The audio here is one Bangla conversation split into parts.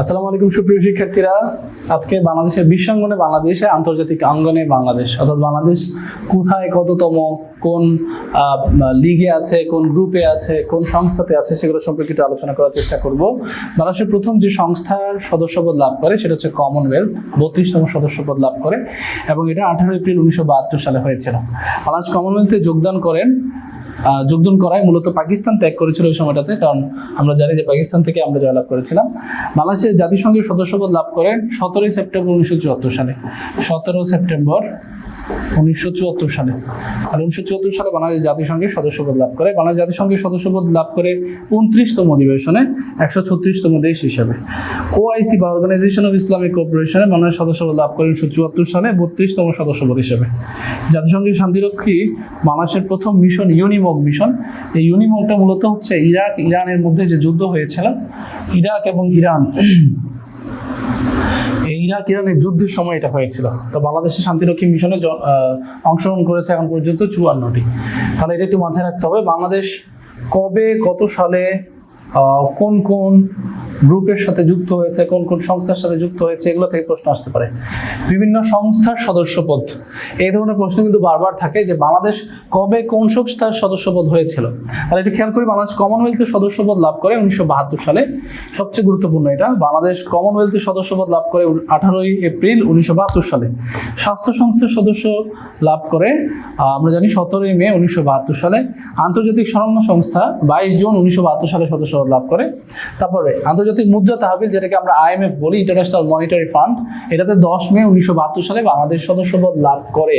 আসসালামু আলাইকুম, সুপ্রিয় শিক্ষার্থীরা। আজকে বাংলাদেশের বিশ্বাঙ্গনে বাংলাদেশে আন্তর্জাতিক অঙ্গনে বাংলাদেশ, অর্থাৎ বাংলাদেশ কোথায় কততম, কোন লিগে আছে, কোন গ্রুপে আছে, কোন সংস্থাতে আছে, সেগুলো সম্পর্কে একটু আলোচনা করার চেষ্টা করব। বাংলাদেশের প্রথম যে সংস্থার সদস্যপদ লাভ করে, সেটা হচ্ছে কমনওয়েলথ বত্রিশতম সদস্যপদ লাভ করে, এবং এটা আঠারো এপ্রিল উনিশশো বাহাত্তর সালে হয়েছিল। বাংলাদেশ কমনওয়েলথে যোগদান করেন যোগদান করায়, মূলত পাকিস্তান ত্যাগ করেছিল ওই সময়টাতে, কারণ আমরা জানি যে পাকিস্তান থেকে আমরা জয়লাভ করেছিলাম। বাংলাদেশের জাতিসংঘের সদস্যপদ লাভ করেন সতেরোই সেপ্টেম্বর উনিশশো চুয়াত্তর সালে। সতেরো সেপ্টেম্বর উনিশশো চুয়াত্তর সালে। আর উনিশশো চুয়াত্তর সালে বাংলাদেশ জাতিসংঘের সদস্যপদ লাভ করে। বাংলাদেশ জাতিসংঘের সদস্যপদ লাভ করে উনত্রিশতম অধিবেশনে, একশো ছত্রিশতম দেশ হিসেবে। ওআইসি বা অর্গানাইজেশন অফ ইসলামিক কোঅপারেশনে বাংলাদেশ সদস্যপদ লাভ করে উনিশশো চুয়াত্তর সালে, বত্রিশতম সদস্যপদ হিসেবে। জাতিসংঘের শান্তিরক্ষী বাংলাদেশের প্রথম মিশন ইউনিমক মিশন এই ইউনিমকটা মূলত হচ্ছে ইরাক, ইরানের মধ্যে যে যুদ্ধ হয়েছিল, ইরাক এবং ইরান। ইরাক, ইরানের যুদ্ধের সময় এটা হয়েছিল। তো বাংলাদেশের শান্তিরক্ষী মিশনে অংশগ্রহণ করেছে এখন পর্যন্ত চুয়ান্নটি। তাহলে এটা একটু মাথায় রাখতে হবে, বাংলাদেশ কবে, কত সালে কোন কোন গ্রুপের সাথে যুক্ত হয়েছে, কোন কোন সংস্থার সাথে যুক্ত হয়েছে, এগুলো থেকে প্রশ্ন আসতে পারে। বিভিন্ন সংস্থার সদস্যপদ। এই ধরনের প্রশ্ন কিন্তু বারবার থাকে যে বাংলাদেশ কবে কোন সংস্থার সদস্যপদ হয়েছিল। তাহলে একটু খেয়াল করি, বাংলাদেশ কমনওয়েলথের সদস্যপদ লাভ করে উনিশশো বাহাত্তর সালে। সবচেয়ে গুরুত্বপূর্ণ এটা, বাংলাদেশ কমনওয়েলথের সদস্যপদ লাভ করে আঠারোই এপ্রিল উনিশশো বাহাত্তর সালে। স্বাস্থ্য সংস্থার সদস্য লাভ করে আমরা জানি সতেরোই মে উনিশশো বাহাত্তর সালে। আন্তর্জাতিক স্মরণ সংস্থা বাইশ জুন উনিশশো বাহাত্তর সালে সদস্যপদ লাভ করে। তারপরে আন্তর্জাতিক মুদ্রা তহবিল, যেটাকে আমরা আইএমএফ বলি ইন্টারন্যাশনাল মনিটারি ফান্ড এটাতে দশ মে উনিশশো বাহাত্তর সালে বাংলাদেশ সদস্যপদ লাভ করে।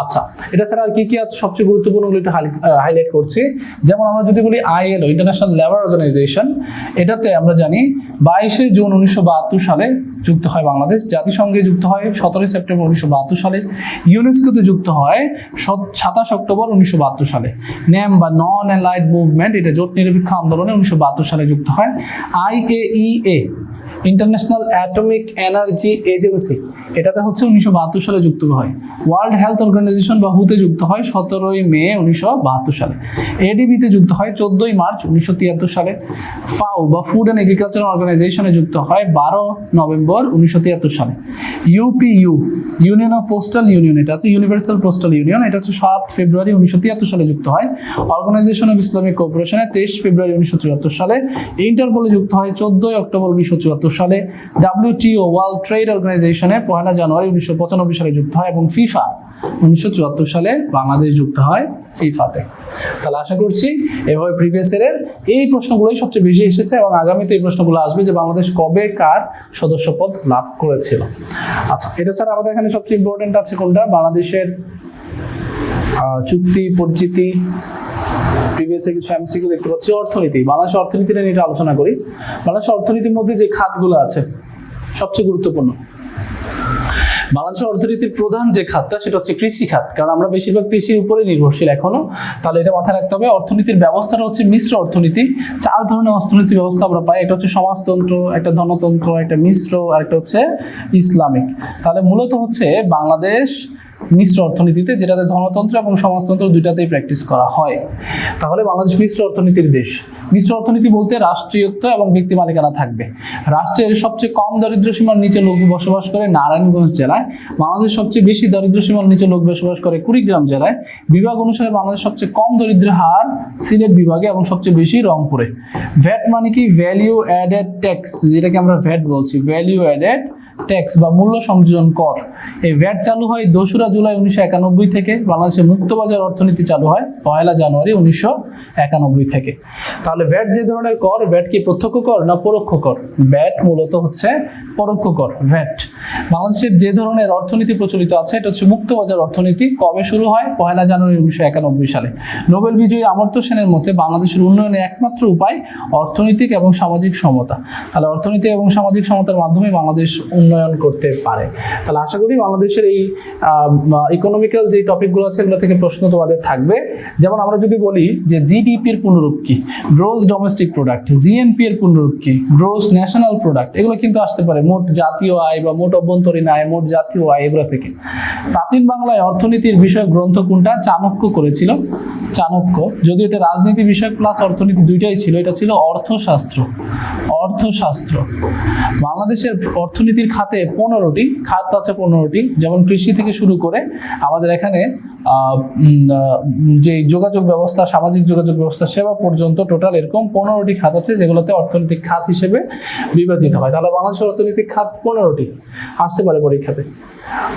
আচ্ছা এটা ছাড়া আর কি কি আছে? সবচেয়ে গুরুত্বপূর্ণ একটু হাইলাইট করছি। যেমন আমরা যদি বলি আইএলও ইন্টারন্যাশনাল লেবার অর্গানাইজেশন এটাতে আমরা জানি বাইশে জুন উনিশশো বাহাত্তর সালে যুক্ত হয় বাংলাদেশ। জাতিসংঘে যুক্ত হয় সতেরোই সেপ্টেম্বর উনিশশো বাহাত্তর সালে। ইউনেস্কোতে যুক্ত হয় সাতাশ অক্টোবর উনিশশো বাহাত্তর সালে। ন্যাম বা নন অ্যালাইড মুভমেন্ট, এটা জোট নিরপেক্ষ আন্দোলনে উনিশশো বাহাত্তর সালে যুক্ত হয়। IAEA international atomic energy agency এটাতে হচ্ছে উনিশশো বাহাত্তর সালে যুক্ত হয়। ওয়ার্ল্ড হেলথ অর্গানাইজেশন বা হুতে যুক্ত হয় সতেরোই মে উনিশশো বাহাত্তর সালে। এডিবিতে যুক্ত হয় চোদ্দোই মার্চ উনিশশো তিয়াত্তর সালে। ফাও বা ফুড অ্যান্ড এগ্রিকালচার অর্গানাইজেশনে যুক্ত হয় বারো নভেম্বর উনিশশো তিয়াত্তর সালে। UPU union of postal union এটা আছে ইউনিভার্সাল পোস্টাল ইউনিয়ন এটা হচ্ছে সাত ফেব্রুয়ারি উনিশশো তিয়াত্তর সালে যুক্ত হয়। অর্গানাইজেশন অফ ইসলামিক কোঅপারেশনে তেইশ ফেব্রুয়ারি উনিশশো চুয়াত্তর সালে। ইন্টারপোলে যুক্ত হয় চোদ্দই অক্টোবর উনিশশো চুয়াত্তর সালে ডাব্লিউটিও ওয়ার্ল্ড ট্রেড অর্গানাইজেশনে পহেলা জানুয়ারি উনিশশো পঁচানব্বই সালে যুক্ত হয় এবং ফিফা উনিশশো চুয়াত্তর সালে বাংলাদেশ যুক্ত হয় ফিফাতে তাহলে আশা করছি এভাবে প্রিভিয়াস ইয়ারের এই প্রশ্নগুলোই সবচেয়ে বেশি এসেছে এবং আগামীতে এই প্রশ্নগুলো আসবে যে বাংলাদেশ কবে কার সদস্যপদ লাভ করেছিল। আচ্ছা এটা ছাড়া আমাদের এখানে সবচেয়ে ইম্পর্টেন্ট আছে কোনটা? বাংলাদেশের চুক্তি, পরিচিতি প্রিভিয়াস কিছু এমসিকিউ দেখতে পাচ্ছি, অর্থনীতি। বাংলাদেশের অর্থনীতিটা নিয়ে আলোচনা করি। বাংলাদেশ অর্থনীতির মধ্যে যে খাতগুলো আছে, সবচেয়ে গুরুত্বপূর্ণ। বাংলাদেশের অর্থনীতির প্রধান যে খাতটা, সেটা হচ্ছে কৃষি খাত। কারণ আমরা বেশিরভাগ কৃষির উপরে নির্ভরশীল এখনও। তাহলে এটা মাথায় রাখতে হবে, অর্থনীতির ব্যবস্থাটা হচ্ছে মিশ্র অর্থনীতি। চার ধরনের অর্থনীতি ব্যবস্থা আমরা পাই। একটা হচ্ছে সমাজতন্ত্র, একটা ধনতন্ত্র, একটা মিশ্র, আর একটা হচ্ছে ইসলামিক। তাহলে মূলত হচ্ছে বাংলাদেশ মিশ্র অর্থনীতিতে, যেটাতে ধনতন্ত্র এবং সমাজতন্ত্র দুইটাতেই প্র্যাকটিস করা হয়। তাহলে বাংলাদেশ মিশ্র অর্থনীতির দেশ। মিশ্র অর্থনীতি বলতে রাষ্ট্রীয়ত্ব এবং ব্যক্তি মালিকানা থাকবে। রাষ্ট্রের সবচেয়ে কম দরিদ্র সীমার নিচে লোক বসবাস করে নারায়ণগঞ্জ জেলায়। বাংলাদেশ সবচেয়ে বেশি দরিদ্র সীমার নিচে লোক বসবাস করে কুড়িগ্রাম জেলায়। বিভাগ অনুসারে বাংলাদেশ সবচেয়ে কম দরিদ্র হার সিলেট বিভাগে এবং সবচেয়ে বেশি রংপুরে। ভ্যাট মানে কি? ভ্যালিউ অ্যাডেড ট্যাক্স যেটাকে আমরা ভ্যাট বলছি। ভ্যালিউ অ্যাডেড ট্যাক্স বা মূল্য সংযোজন কর। এই ভ্যাট চালু হয় দোসরা জুলাই উনিশশো একানব্বই থেকে। বাংলাদেশের মুক্তবাজার অর্থনীতি চালু হয় পয়লা জানুয়ারি উনিশশো একানব্বই থেকে। তাহলে ভ্যাট যে ধরনের কর ভ্যাট কি প্রত্যক্ষ কর না পরোক্ষ কর? ভ্যাট মূলত হচ্ছে পরোক্ষ কর ভ্যাট বাংলাদেশের যে ধরনের অর্থনীতি প্রচলিত আছে, এটা হচ্ছে মুক্তবাজার অর্থনীতি। কবে শুরু হয়? পয়লা জানুয়ারি উনিশশো একানব্বই সালে। নোবেল বিজয়ী অমর্ত্য সেনের মতে বাংলাদেশের উন্নয়নের একমাত্র উপায় অর্থনৈতিক এবং সামাজিক সমতা। তাহলে অর্থনীতি এবং সামাজিক সমতার মাধ্যমে বাংলাদেশ উন্নয়ন করতে পারে। তাহলে আশা করি বাংলাদেশের এই ইকোনমিক্যাল যে টপিকগুলো আছে এগুলো থেকে প্রশ্ন তোমাদের থাকবে। যেমন আমরা যদি বলি যে জিডিপির পুনরূপ কি? গ্রোস ডোমেস্টিক প্রোডাক্ট জিএনপি এর পুনরূপ কি? গ্রোস ন্যাশনাল প্রোডাক্ট এগুলো কিন্তু আসতে পারে। মোট জাতীয় আয় বা মোট অভ্যন্তরীণ আয়, মোট জাতীয় আয় এগুলো থেকে। প্রাচীন বাংলায় অর্থনীতির বিষয় গ্রন্থ কোনটা? চাণক্য করেছিল। চাণক্য, যদি এটা রাজনীতি বিষয়ক প্লাস অর্থনীতি দুইটাই ছিল, এটা ছিল অর্থশাস্ত্র। অর্থশাস্ত্র। বাংলাদেশের অর্থনীতির খাতে পনেরোটি, খাত আছে পনেরোটি, যেমন কৃষি থেকে শুরু করে আমাদের এখানে যে যোগাযোগ ব্যবস্থা, সামাজিক যোগাযোগ ব্যবস্থা, সেবা পর্যন্ত টোটাল এরকম পনেরোটি খাত আছে, যেগুলোতে অর্থনৈতিক খাত হিসেবে বিবেচিত হয়। তাহলে বাংলাদেশের অর্থনৈতিক খাত পনেরোটি, আসতে পারে পরীক্ষাতে।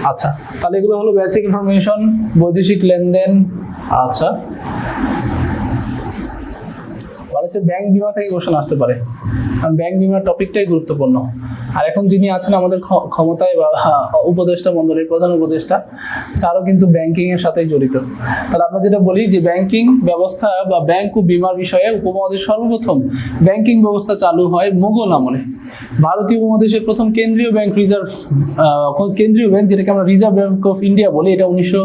আচ্ছা তাহলে এগুলো হলো বেসিক ইনফরমেশন বৈদেশিক লেনদেন আচ্ছা। বাংলাদেশের ব্যাংক বিমা থেকে কোশ্চেন আসতে পারে। কারণ ব্যাংক বিমার টপিকটাই গুরুত্বপূর্ণ। আর এখন যিনি আছেন আমাদের ক্ষমতায় বা উপদেষ্টা মন্ডলীর প্রধান উপদেষ্টা, স্যারও কিন্তু ব্যাংকিং এর সাথেই জড়িত। তাহলে আমরা যেটা বলি যে ব্যাংকিং ব্যবস্থা বা ব্যাংক ও বিমার বিষয়ে উপমহাদেশ সর্বপ্রথম ব্যাংকিং ব্যবস্থা চালু হয় মুঘল আমলে। ভারতীয় উপমহাদেশের প্রথম কেন্দ্রীয় ব্যাংক রিজার্ভ কেন্দ্রীয় ব্যাংক যেটাকে আমরা রিজার্ভ ব্যাংক অফ ইন্ডিয়া বলি, এটা উনিশশো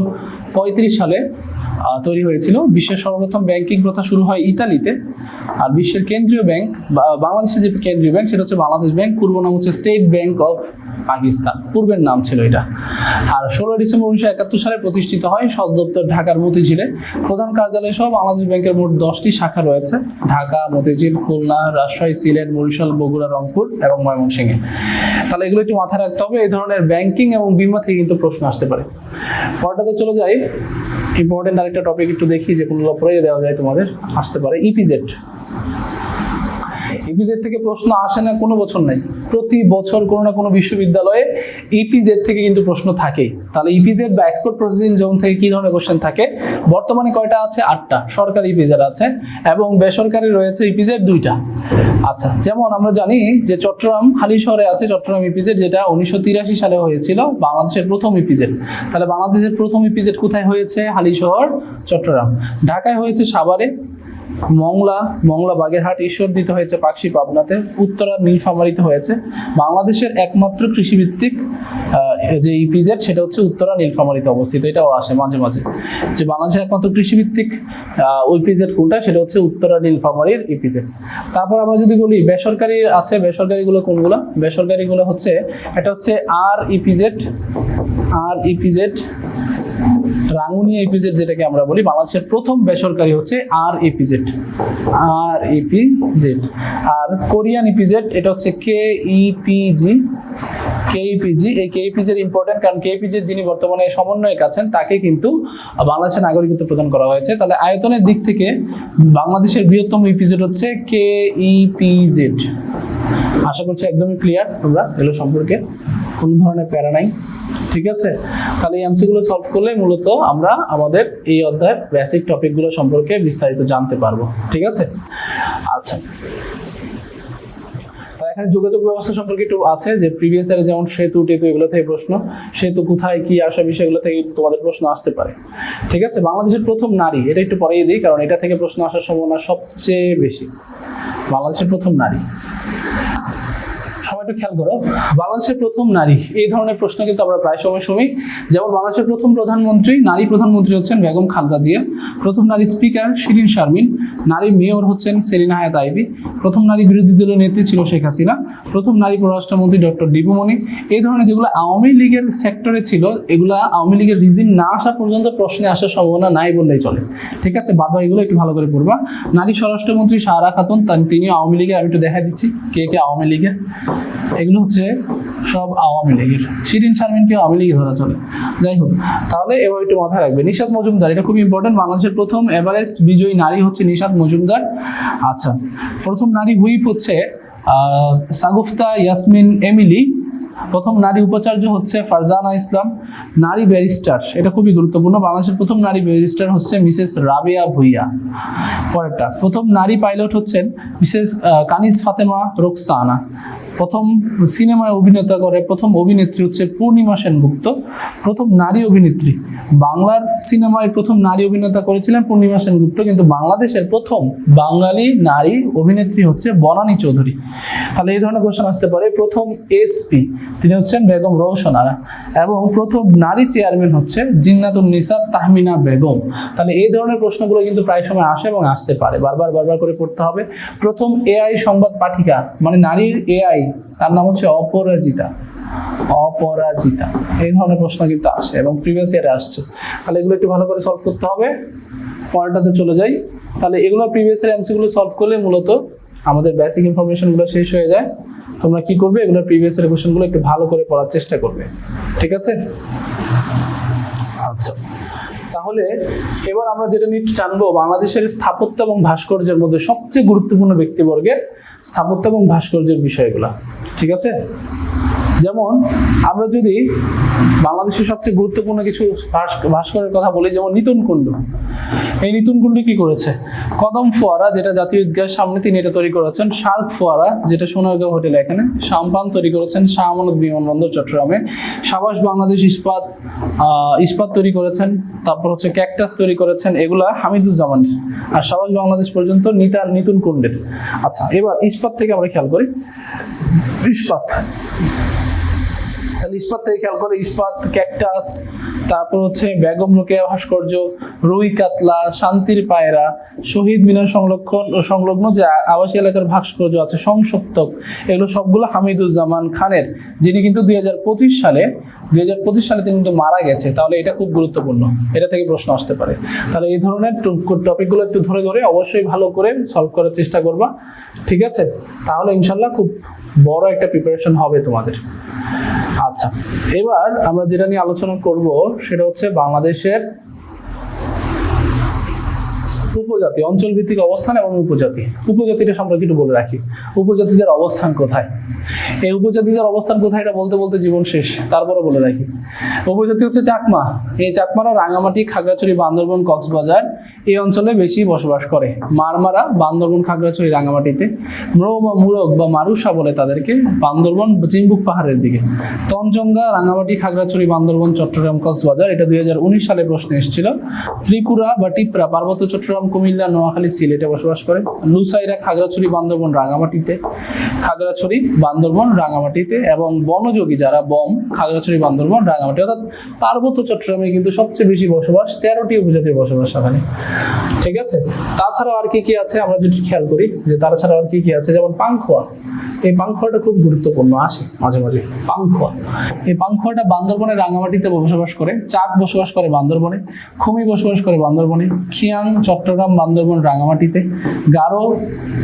পঁয়ত্রিশ সালে তৈরি হয়েছিল। বিশ্বের সর্বপ্রথম ব্যাংকিং প্রথা শুরু হয় ইতালিতে। আর বিশ্বের কেন্দ্রীয় ব্যাংক বাংলাদেশের যে কেন্দ্রীয় ব্যাংক সেটা হচ্ছে বাংলাদেশ ব্যাংক পূর্ব নাম হচ্ছে স্টেট ব্যাংক অফ পাকিস্তান পূর্বের নাম ছিল এটা। আর ষোলো ডিসেম্বর উনিশশো একাত্তর সালে প্রতিষ্ঠিত হয় সদর দপ্তর ঢাকার মতিঝিলে। প্রধান কার্যালয় সহ বাংলাদেশ ব্যাংকের মোট দশটি শাখা রয়েছে। ঢাকা, মতিঝিল, খুলনা, রাজশাহী, সিলেট, বরিশাল, বগুড়া, রংপুর এবং ময়মনসিংহে। তাহলে এগুলো একটু মাথায় রাখতে হবে। এই ধরনের ব্যাংকিং এবং বিমা থেকে কিন্তু প্রশ্ন আসতে পারে। পরটাতে চলে যাই। ইম্পর্টেন্ট আরেকটা টপিক একটু দেখি যে কোনো পড়ে দেওয়া যায় তোমাদের, আসতে পারে E ইপিজেড ইপিজেড থেকে প্রশ্ন আসে না, কোনো বছর নাই। প্রতি বছর কোনো না কোনো বিশ্ববিদ্যালয়ে ইপিজেড থেকে কিন্তু প্রশ্ন থাকেই তাহলে ইপিজেড বা এক্সপোর্ট প্রসেসিং জোন থেকে কি ধরনের কোশ্চেন থাকে? বর্তমানে কয়টা আছে? আটটা। সরকারি ইপিজেড আছে এবং বেসরকারি রয়েছে ইপিজেড দুইটা। আচ্ছা যেমন আমরা জানি যে চট্টগ্রাম হালিশহরে আছে চট্টগ্রাম ইপিজেড যেটা উনিশশো তিরাশি সালে হয়েছিল বাংলাদেশের প্রথম ইপিজেড তাহলে বাংলাদেশের প্রথম ইপিজেড কোথায় হয়েছে? হালিশহর চট্টগ্রাম। ঢাকায় হয়েছে সাভারে। মংলা মংলা বাগেরহাট ঈশ্বর দিতে হয়েছে পাকশি পাবনাতে, উত্তরা নীলফামারিতে হয়েছে। বাংলাদেশের একমাত্র কৃষিভিত্তিক যে ইপিজেড সেটা হচ্ছে উত্তরা নীলফামারিতে অবস্থিত। এটাও আসে মাঝে মাঝে। যে বাংলাদেশের একমাত্র কৃষিভিত্তিক ইপিজেড কোনটা, সেটা হচ্ছে উত্তরা নীলফামারির ইপিজেড তারপর আমরা যদি বলি, বেসরকারি আছে, বেসরকারিগুলো কোনগুলো? বেসরকারিগুলো হচ্ছে, এটা হচ্ছে আর ইপিজেড আর ইপিজেড রাঙ্গুনিয়া ইপিজেড যেটাকে আমরা বলি, বাংলাদেশের প্রথম বেসরকারি হচ্ছে আর ইপিজেড আর ইপিজেড আর কোরিয়ান ইপিজেড এটা হচ্ছে কে ইপিজি কেইপিজি এই কেইপিজির ইম্পর্টেন্ট কারণ কেইপিজির যিনি বর্তমানে সমন্বয়ক আছেন, তাকে কিন্তু বাংলাদেশের নাগরিকত্ব প্রদান করা হয়েছে। তাহলে আয়তনের দিক থেকে বাংলাদেশের বৃহত্তম ইপিজেড হচ্ছে কে ইপিজেড আশা করছি একদমই ক্লিয়ার তোমরা এগুলো সম্পর্কে। কোনো ধরনের প্যারা নাই, ঠিক আছে? তাহলে এই এমসিগুলো সলভ করলে মূলত আমরা আমাদের এই অধ্যায়ের বেসিক টপিকগুলো সম্পর্কে বিস্তারিত জানতে পারব, ঠিক আছে? আচ্ছা। এখানে যোগাযোগ ব্যবস্থা সম্পর্কে একটু আছে যে প্রিভিয়াস ইয়ারে যেমন সেতু, টেতু এগুলো থেকে প্রশ্ন, সেতু কোথায়, কি আসা বিষয়গুলো থেকে তোমাদের প্রশ্ন আসতে পারে, ঠিক আছে? বাংলাদেশের প্রথম নারী, এটা একটু পরেই দিই, কারণ এটা থেকে প্রশ্ন আসার সম্ভাবনা সবচেয়ে বেশি। বাংলাদেশের প্রথম নারী। সবাই একটু খেয়াল করো, বাংলাদেশের প্রথম নারী, এই ধরনের প্রশ্ন কিন্তু আমরা প্রায় সময় শুনি। যেমন বাংলাদেশের প্রথম প্রধানমন্ত্রী, নারী প্রধানমন্ত্রী হচ্ছেন বেগম খালেদা জিয়া। প্রথম নারী স্পিকার শিরিন শারমিন। নারী মেয়র হচ্ছেন সেলিনা হায়াত আইবি। প্রথম নারী বিরোধী দলের নেত্রী ছিল শেখ হাসিনা। প্রথম নারী পররাষ্ট্রমন্ত্রী ডক্টর ডিবুমণি এই ধরনের যেগুলো আওয়ামী লীগের সেক্টরে ছিল, এগুলা আওয়ামী লীগের রিজিম না আসা পর্যন্ত প্রশ্নে আসার সম্ভাবনা নাই বললেই চলে। ঠিক আছে, বাদ এগুলো একটু ভালো করে পড়বা। নারী স্বরাষ্ট্রমন্ত্রী সারা খাতুন, তিনি আওয়ামী লীগের আমি একটু দেখা দিচ্ছি কে কে আওয়ামী লীগের। এগুলো হচ্ছে সব আওয়ামী লীগের। শিরিন শারমিনকে আওয়ামী লীগে ধরা চলে। যাই হোক, তাহলে এবার একটু মাথায় রাখবে। নিশাদ মজুমদার, এটা খুব ইম্পর্টেন্ট বাংলাদেশের প্রথম এভারেস্ট বিজয়ী নারী হচ্ছে নিশাদ মজুমদার। আচ্ছা প্রথম নারী হুইপ হচ্ছে সাগুফতা ইয়াসমিন এমিলি। প্রথম নারী উপাচার্য হচ্ছে ফারজানা ইসলাম। নারী ব্যারিস্টার, এটা খুবই গুরুত্বপূর্ণ। বাংলাদেশের প্রথম নারী ব্যারিস্টার হচ্ছে মিসেস রাবেয়া ভুইয়া। পরেরটা, প্রথম নারী পাইলট হচ্ছেন মিসেস কানিজ ফাতেমা রোকসানা। প্রথম সিনেমায় অভিনেতা করে, প্রথম অভিনেত্রী হচ্ছে পূর্ণিমা সেনগুপ্ত, প্রথম নারী অভিনেত্রী। বাংলার সিনেমায় প্রথম নারী অভিনেতা করেছিলেন পূর্ণিমা সেনগুপ্ত, কিন্তু বাংলাদেশের প্রথম বাঙালি নারী অভিনেত্রী হচ্ছে বনানী চৌধুরী। তাহলে এই ধরনের কোশ্চেন আসতে পারে। প্রথম এসপি তিনি হচ্ছেন বেগম রওশন আরা এবং প্রথম নারী চেয়ারম্যান হচ্ছে জিন্নাতুন নিসা তাহমিনা বেগম। তাহলে এই ধরনের প্রশ্নগুলো কিন্তু প্রায় সময় আসে এবং আসতে পারে। বারবার বারবার করে পড়তে হবে। প্রথম এআই সংবাদ পাঠিকা মানে নারীর এআই তার নাম হচ্ছে অপরাজিতা। অপরাজিতা। এই ধরনের প্রশ্ন কিন্তু আসে এবং প্রিভিয়াস ইয়ারে আসছে। তাহলে এগুলো একটু ভালো করে সলভ করতে হবে। পরেরটাতে চলে যাই। তাহলে এগুলো প্রিভিয়াস এর এমসিগুলো সলভ করলে মূলত আমাদের বেসিক ইনফরমেশনগুলো শেষ হয়ে যায়। তোমরা কি করবে? এগুলো প্রিভিয়াস এর কোশ্চেনগুলো একটু ভালো করে পড়ার চেষ্টা করবে। ঠিক আছে? আচ্ছা। তাহলে এবার আমরা যেটা নিয়ে জানব, বাংলাদেশের স্থাপত্য এবং ভাস্কর্যের মধ্যে সবচেয়ে গুরুত্বপূর্ণ ব্যক্তিবর্গের স্থাপত্য এবং ভাস্কর্যের বিষয়গুলা। ঠিক আছে? যেমন আমরা যদি বাংলাদেশের সবচেয়ে গুরুত্বপূর্ণ কিছু ভাস্ক- ভাস্করের কথা বলি, যেমন নিতুন কুণ্ড। এই নিতুন কুণ্ড কি করেছে? কদম ফোয়ারা, যেটা জাতীয় ঈদগাহের সামনে তিনি এটা তৈরি করেছেন, শার্ক ফোয়ারা, যেটা সোনারগাঁও হোটেল এখানে সাম্পান তৈরি করেছেন, শাহ আমানত বিমানবন্দর, চট্টগ্রামে। সাবাস বাংলাদেশ ইস্পাত ইস্পাত তৈরি করেছেন, তারপর হচ্ছে ক্যাকটাস তৈরি করেছেন, এগুলা হামিদুজ্জামানের আর সাবাস বাংলাদেশ পর্যন্ত নিতা নিতুন কুণ্ডের। আচ্ছা এবার ইস্পাত থেকে আমরা খেয়াল করি। ইস্পাত। তাহলে ইস্পাত থেকে খেয়াল করে, ইস্পাত, ক্যাকটাস, তারপর হচ্ছে বেগম রোকেয়া ভাস্কর্য, রুই কাতলা, শান্তির পায়রা, শহীদ মিনার সংরক্ষণ সংলগ্ন যে আবাসী এলাকার ভাস্কর্য আছে, সংসপ্তক, এগুলো সবগুলো হামিদুজ্জামান খানের, যিনি কিন্তু দুই হাজার পঁচিশ সালে, দুই সালে তিনি কিন্তু মারা গেছে। তাহলে এটা খুব গুরুত্বপূর্ণ, এটা থেকে প্রশ্ন আসতে পারে। তাহলে এই ধরনের টপিকগুলো একটু ধরে ধরে অবশ্যই ভালো করে সলভ করার চেষ্টা করবা, ঠিক আছে? তাহলে ইনশাল্লাহ খুব বড় একটা প্রিপারেশন হবে তোমাদের। আচ্ছা এবার আমরা যেটা নিয়ে আলোচনা করব সেটা হচ্ছে বাংলাদেশের উপজাতি অঞ্চল ভিত্তিক অবস্থান এবং উপজাতি। উপজাতিটা সম্পর্কে একটু বলে রাখি। উপজাতিদের অবস্থান কোথায়? এই উপজাতিদের অবস্থান কোথায় এটা বলতে বলতে জীবন শেষ। তারপরে বলে রাখি। উপজাতি হচ্ছে চাকমা। এই চাকমারা রাঙামাটি, খাগড়াছড়ি, বান্দরবন, কক্সবাজার এই অঞ্চলে বেশি বসবাস করে। মারমারা, বান্দরবন, খাগড়াছড়ি, রাঙামাটিতে। ম্রো বা মুরগ বা মারুসা বলে তাদেরকে বান্দরবন চিম্বুক পাহাড়ের দিকে। তঞ্চঙ্গা রাঙামাটি, খাগড়াছড়ি, বান্দরবন, চট্টগ্রাম, কক্সবাজার এটা দুই হাজার উনিশ সালে প্রশ্ন এসেছিল। ত্রিপুরা বা টিপরা পার্বত্য চট্টগ্রাম কুমিল্লা, নোয়াখালী সিলেটে বসবাস করে। লুসাইরা খাগড়াছড়ি, বান্দরবন, রাঙামাটিতে। খাগড়াছড়ি, বান্দরবন, রাঙামাটিতে এবং বনযোগী যারা বম, খাগড়াছড়ি, বান্দরবন, রাঙামাটি, অর্থাৎ পার্বত্য চট্টগ্রামে কিন্তু সবচেয়ে বেশি বসবাস তেরোটি উপজাতির বসবাস সেখানে। ঠিক আছে? তাছাড়াও আর কি কি আছে? আমরা যদি খেয়াল করি যে তাছাড়া আর কি কি আছে? যেমন পাংখোয়া। এই পাংখোয়াটা খুব গুরুত্বপূর্ণ, আসে মাঝে মাঝে। পাংখোয়া। এই পাংখোয়াটা বান্দরবনের রাঙামাটিতে বসবাস করে চাক বসবাস করে বান্দরবনে, খুমি বসবাস করে বান্দরবনে, খিয়াং, চট্টগ্রাম, বান্দরবন, রাঙামাটিতে। গারো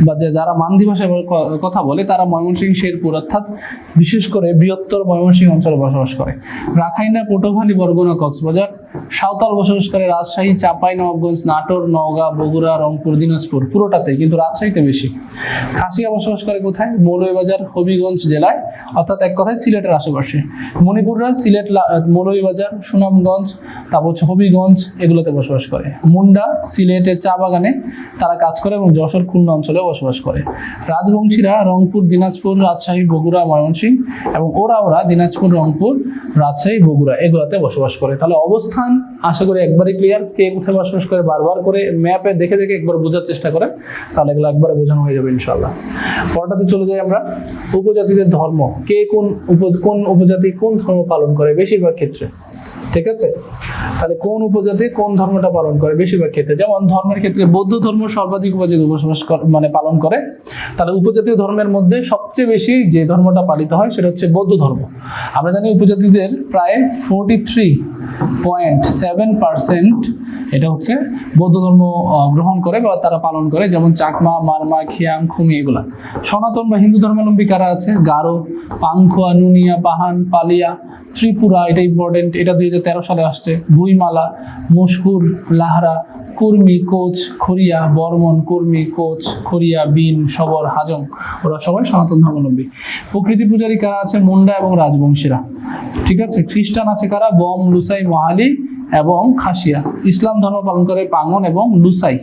বা যারা মান্দি ভাষায় কথা বলে, তারা ময়মনসিংহ, শেরপুর অর্থাৎ বিশেষ করে বৃহত্তর ময়মনসিংহ অঞ্চলে বসবাস করে। রাখাইনা, পটুয়াখালী, বরগুনা, কক্সবাজার, সাঁওতাল বসবাস করে রাজশাহী, চাপাই, নবাবগঞ্জ, নাটোর, নওগাঁ, বগুড়া, রংপুর, দিনাজপুর পুরোটাতে কিন্তু রাজশাহীতে বেশি। খাসিয়া বসবাস করে কোথায়? মৌলভীবাজার, হবিগঞ্জ জেলায়, অর্থাৎ এক কথায় সিলেটের আশেপাশে। মণিপুররা সিলেট মৌলভীবাজার, সুনামগঞ্জ, তারপর হবিগঞ্জ এগুলোতে বসবাস করে। মুন্ডা সিলেটের চা বাগানে তারা কাজ করে এবং যশোর খুলনা অঞ্চলে বসবাস করে। রাজবংশীরা রংপুর, দিনাজপুর, রাজশাহী, বগুড়া, ময়মনসিংহ এবং ওরা ওরা দিনাজপুর, রংপুর, রাজশাহী, বগুড়া এগুলোতে বসবাস করে। তাহলে অবস্থান আশা করি একবারই ক্লিয়ার কে কোথায় বসবাস করে বারবার করে ম্যাপে দেখে দেখে একবার বোঝার চেষ্টা করে, তাহলে এগুলো একবারে বোঝানো হয়ে যাবে ইনশাল্লাহ পরটাতে চলে যাই আমরা উপজাতিদের ধর্ম, কে কোন কোন উপজাতি কোন ধর্ম পালন করে বেশিরভাগ ক্ষেত্রে, ঠিক আছে? তাহলে কোন উপজাতি কোন ধর্মটা পালন করে বেশিরভাগ ক্ষেত্রে? যেমন ধর্মের ক্ষেত্রে বৌদ্ধ ধর্ম সর্বাধিক উপজাতি বসবাস মানে পালন করে, তাহলে উপজাতীয় ধর্মের মধ্যে সবচেয়ে বেশি যে ধর্মটা পালিত হয় সেটা হচ্ছে বৌদ্ধ ধর্ম। আমরা জানি উপজাতিদের প্রায় forty three point seven percent এটা হচ্ছে বৌদ্ধ ধর্ম গ্রহণ করে বা তারা পালন করে, যেমন চাকমা, মারমা খিয়াং খুমি এগুলা। সনাতন বা হিন্দু ধর্মাবলম্বী কারা আছে? গারো, পাংখোয়া, নুনিয়া, পাহান, পালিয়া, ত্রিপুরা, এটা ইম্পর্টেন্ট এটা দুই হাজার তেরো সালে আসছে। ভুইমালা মুসকুর লাহরা, কুর্মি, কোচ খরিয়া বর্মন, কুর্মি, কোচ খরিয়া বিন, সবর, হাজং, ওরা সবাই সনাতন ধর্মাবলম্বী। প্রকৃতি পূজারী কারা আছে? মুন্ডা এবং রাজবংশীরা। ঠিক আছে? খ্রিস্টান আছে কারা? বম, লুসাই, মহালি এবং খাসিয়া। ইসলাম ধর্ম পালন করে পাঙ্গন এবং লুসাই।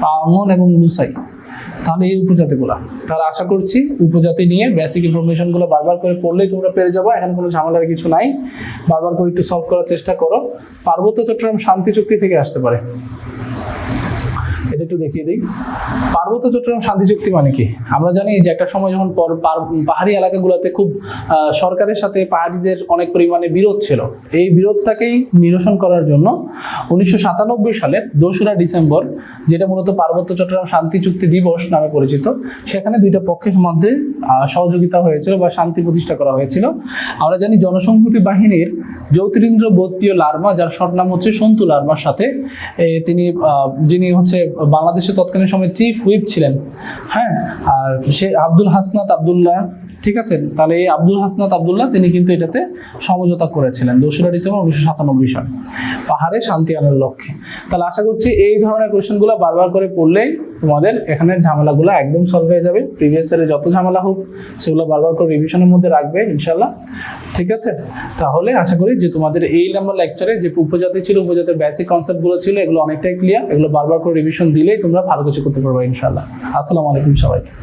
পাঙ্গন এবং লুসাই। তাহলে এই উপজাতিগুলা। তাহলে আশা করছি উপজাতি নিয়ে বেসিক ইনফরমেশনগুলো বারবার করে পড়লেই তোমরা পেরে যাব। এখন কোনো ঝামেলার কিছু নাই। বারবার করে একটু সলভ করার চেষ্টা করো। পার্বত্য চট্টগ্রাম শান্তি চুক্তি থেকে আসতে পারে। এটা একটু দেখিয়ে দিই। পার্বত্য চট্টগ্রাম শান্তি চুক্তি মানে কি? আমরা জানি যে একটা সময় যখন পাহাড়ি এলাকাগুলোতে খুব সরকারের সাথে পাহাড়িদের অনেক পরিমাণে বিরোধ ছিল। এই বিরোধটাকেই নিরসন করার জন্য উনিশশো সাতানব্বই সালের দোসরা ডিসেম্বর, যেটা মূলত পার্বত্য চট্টগ্রাম শান্তি চুক্তি দিবস নামে পরিচিত, সেখানে দুইটা পক্ষের মধ্যে সহযোগিতা হয়েছিল বা শান্তি প্রতিষ্ঠা করা হয়েছিল। আমরা জানি জনসংহতি বাহিনীর জ্যোতিরিন্দ্র বোধপ্রিয় লার্মা, যার শর্ট নাম হচ্ছে সন্তু লার্মার সাথে তিনি যিনি হচ্ছে বাংলাদেশের তৎকালীন সময় চিফ হুইপ ছিলেন। হ্যাঁ আর সে আব্দুল হাসনাত আবদুল্লাহ, ঠিক আছে? তাহলে এই আব্দুল হাসনাত আবদুল্লাহ, তিনি কিন্তু এটাতে সমঝোতা করেছিলেন দোসরা ডিসেম্বর উনিশশো সাতানব্বই সালে। পাহাড়ে শান্তি আনার লক্ষ্যে। তাহলে আশা করছি এই ধরনের কোয়েশ্চেনগুলো বারবার করে পড়লেই তোমাদের এখানের ঝামেলাগুলো একদম সলভ হয়ে যাবে। প্রিভিয়াস ইয়ারে যত ঝামেলা হোক, সেগুলো বারবার করে রিভিশনের মধ্যে রাখবে ইনশাল্লাহ ঠিক আছে? তাহলে আশা করি যে তোমাদের এই নাম্বার লেকচারে যে উপজাতি ছিল, উপজাতির বেসিক কনসেপ্টগুলো ছিল, এগুলো অনেকটাই ক্লিয়ার এগুলো বারবার করে রিভিশন দিলেই তোমরা ভালো কিছু করতে পারবে ইনশাল্লাহ আসসালামু আলাইকুম সবাইকে।